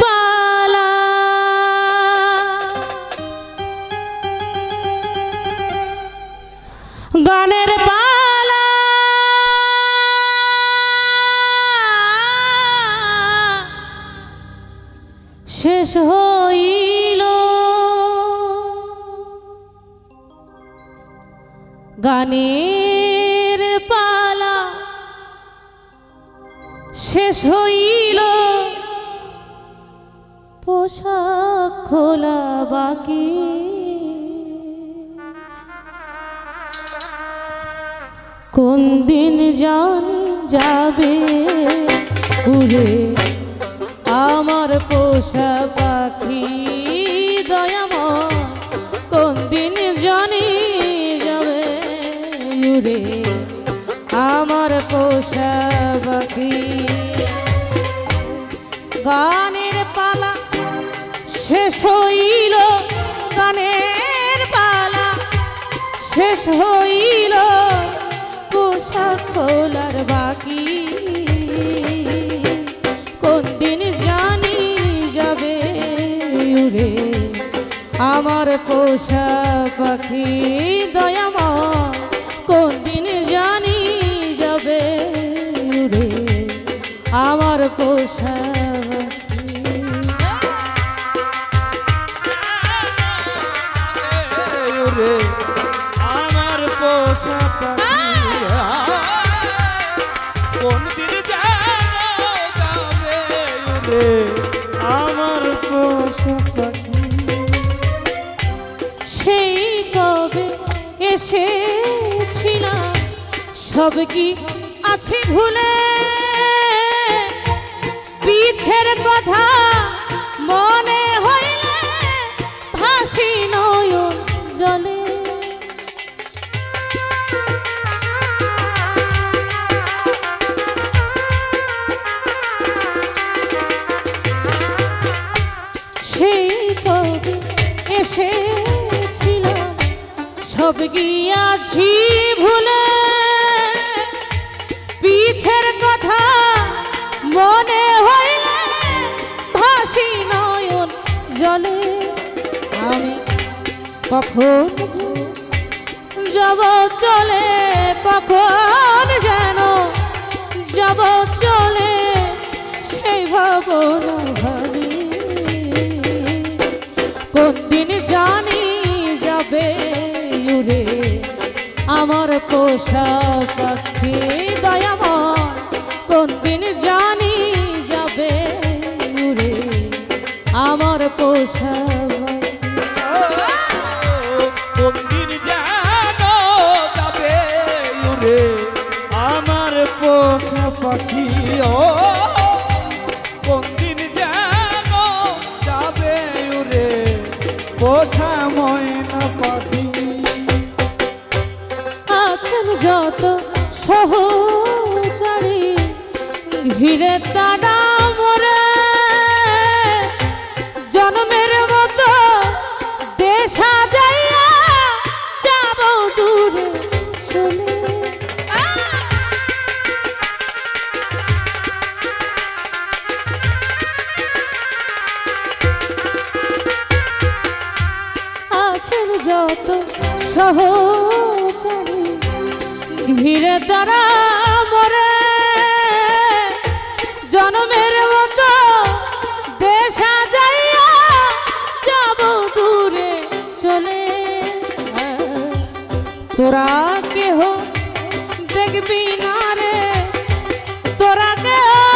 পালা। গানের শেষ হইল। গানের শেষ হইল। পোশাক খোলা বাকি। কোন দিন জানি যাবে উড়ে আমার পোষা পাখি দয়াময়। কোন দিন জানি যাবে উড়ে আমার পোষা পাখি। গানের পালা শেষ হইল গানের পালা। শেষ হইল পোশাক খোলার বাকি। কোন দিন জানি যাবে উড়ে আমার পোষা পাখি দয়াময় রে আমার পোষা পাখি কোন দিন যাবে রে আমার পোষা সেই কবে এসেছিলাম? সব কি আছে ভুলে? সেই কবে এসেছিলাম। সব গিয়াছি ভুলে পিছের কথা মনে হইলে ভাসি নয়ন জলে। আমি কখন যাব চলে, কখন যেন যাব চলে। আমার পোষা পাখি দয়াময় কোন দিন জানি যাবে উড়ে আমার পোষা। জানো যাবে রে আমার পোষা পাখি, ও ঘিরে তারা মোরে। জন্মের মতো দেশা যাইয়া যাব দূরে চলে। আছেন যত সহচারী। ঘিরে তারা মরে। তোরা কেহ দেখবি না রে তোরা কেহ